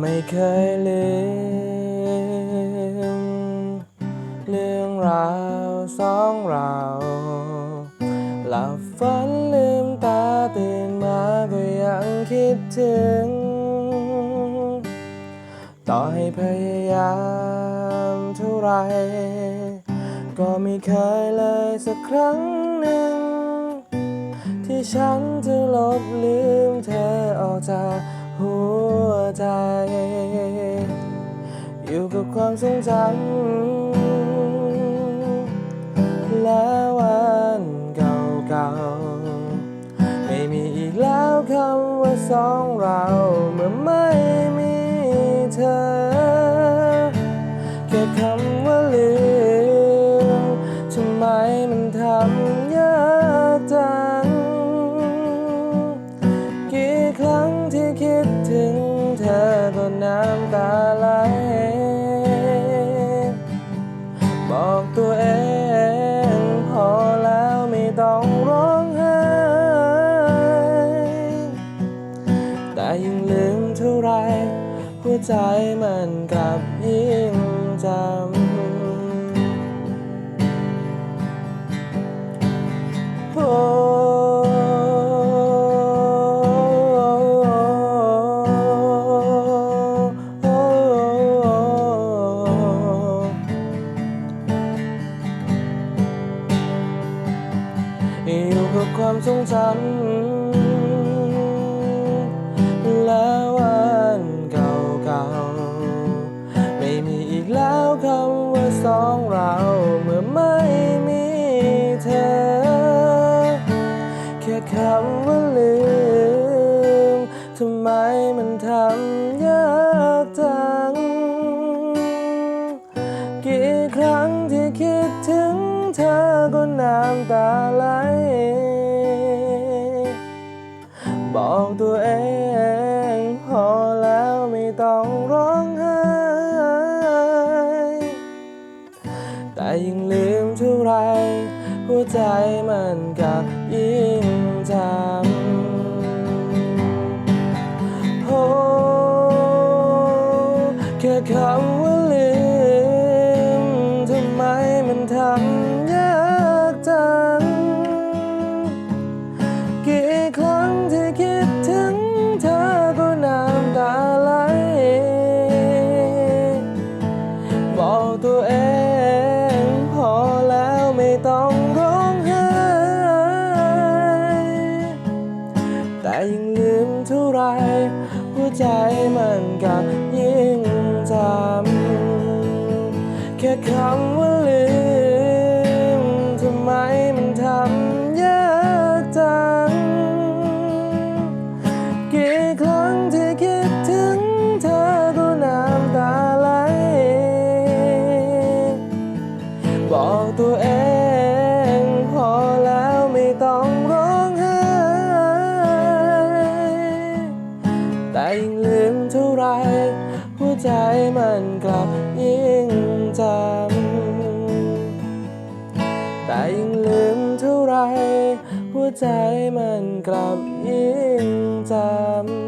ไม่เคยลืม เรื่องราวสองเราหลับฝันลืมตาตื่นมาก็ยังคิดถึง ต่อให้พยายามเท่าไร ก็ไม่เคยเลยสักครั้งหนึ่ง ที่ฉันจะลบลืมเธอออกจากหัว ใจ อยู่กับความทรงจำและวันเก่าๆ ไม่มีอีกแล้วคำว่าสองเราเมื่อไม่ บอกตัวเองพอแล้วไม่ต้องร้องไห้ แต่ยิ่งลืมเท่าไรหัวใจมันกลับยิ่ง งจำและวันเก่าๆ ไม่มีอีกแล้วคำว่าสองเราเมื่อไม่มีเธอ แค่คำว่า ไห้แต่ยิ่งลืมเท่าไร หัวใจมันก็ยิ่งจำโอ้แค่คำ ใจมันกลับยิ่งจำแค่คำว่าลืมทำไมมันทำยากจัง กี่ครั้งที่คิดถึงเธอก็น้ำตาไหลบอกตัวเอง เท่าไร หัวใจมันกลับยิ่งจำแต่ยิ่งลืมเท่าไร หัวใจมันกลับยิ่งจำ